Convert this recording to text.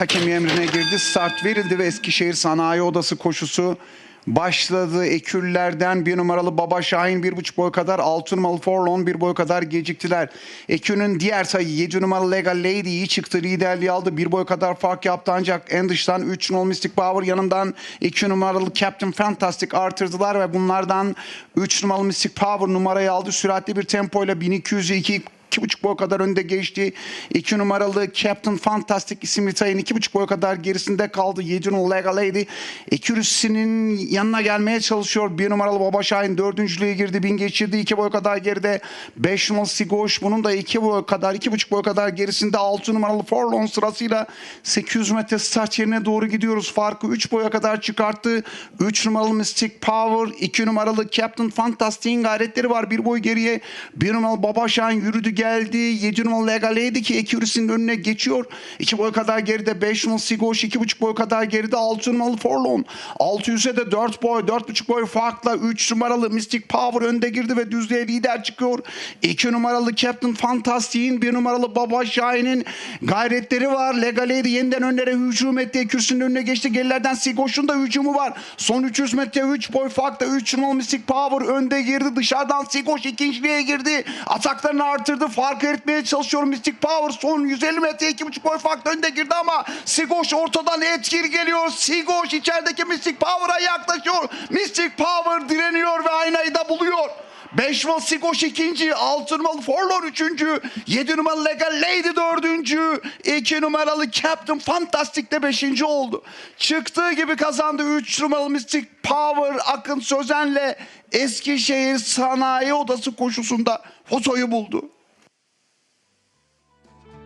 Hakemi emrine girdi. Start verildi ve Eskişehir Sanayi Odası koşusu başladı. Ekürlerden bir numaralı Baba Şahin bir buçuk boy kadar, altı numaralı Forlon bir boy kadar geciktiler. Ekünün diğer sayı yedi numaralı Legal Lady iyi çıktı. Liderliği aldı. Bir boy kadar fark yaptı ancak en dıştan üç numaralı Mystic Power yanından iki numaralı Captain Fantastic artırdılar ve bunlardan üç numaralı Mystic Power numarayı aldı. Süratli bir tempoyla 1202 iki buçuk boy kadar önde geçti. İki numaralı Captain Fantastic isimli tayın iki buçuk boy kadar gerisinde kaldı. Yedi numaralı Legal Lady. Ekürüsünün yanına gelmeye çalışıyor. Bir numaralı Baba Şahin dördüncülüğe girdi. Bin geçirdi. iki boy kadar geride. Beş numaralı Sigoş. Bunun da iki boy kadar, iki buçuk boy kadar gerisinde. Altı numaralı Forlon sırasıyla 800 metre start yerine doğru gidiyoruz. Farkı üç boya kadar çıkarttı. Üç numaralı Mystic Power. iki numaralı Captain Fantastic'in gayretleri var. Bir boy geriye. Bir numaralı Baba Şahin yürüdü geldi. 7 numaralı Legaleydi ki Ekürüs'ün önüne geçiyor. 2 boy kadar geride. 5 numaralı Sigoş 2,5 boy kadar geride. 6 numaralı Forlon. 600'e de 4 boy 4,5 boy farkla 3 numaralı Mystic Power önde girdi ve düzlüğe lider çıkıyor. 2 numaralı Captain Fantastic'in 1 numaralı Baba Şahin'in gayretleri var. Legaleydi yeniden önlere hücum etti. Ekürüs'ün önüne geçti. Gerilerden Sigoş'un da hücumu var. Son 300 metre 3 boy farkla 3 numaralı Mystic Power önde girdi. Dışarıdan Sigoş ikinciliğe girdi. Ataklarını artırdı. Farkı eritmeye çalışıyor Mystic Power. Son 150 metre 2,5 boy farkla önde girdi ama Sigoş ortadan etkili geliyor. Sigoş içerideki Mystic Power'a yaklaşıyor. Mystic Power direniyor ve aynayı da buluyor. 5 numaralı Sigoş ikinci, 6 numaralı Forlor üçüncü, 7 numaralı Legal Lady dördüncü, 2 numaralı Captain Fantastic de beşinci oldu. Çıktığı gibi kazandı 3 numaralı Mystic Power Akın Sözen'le Eskişehir Sanayi Odası koşusunda fotoyu buldu.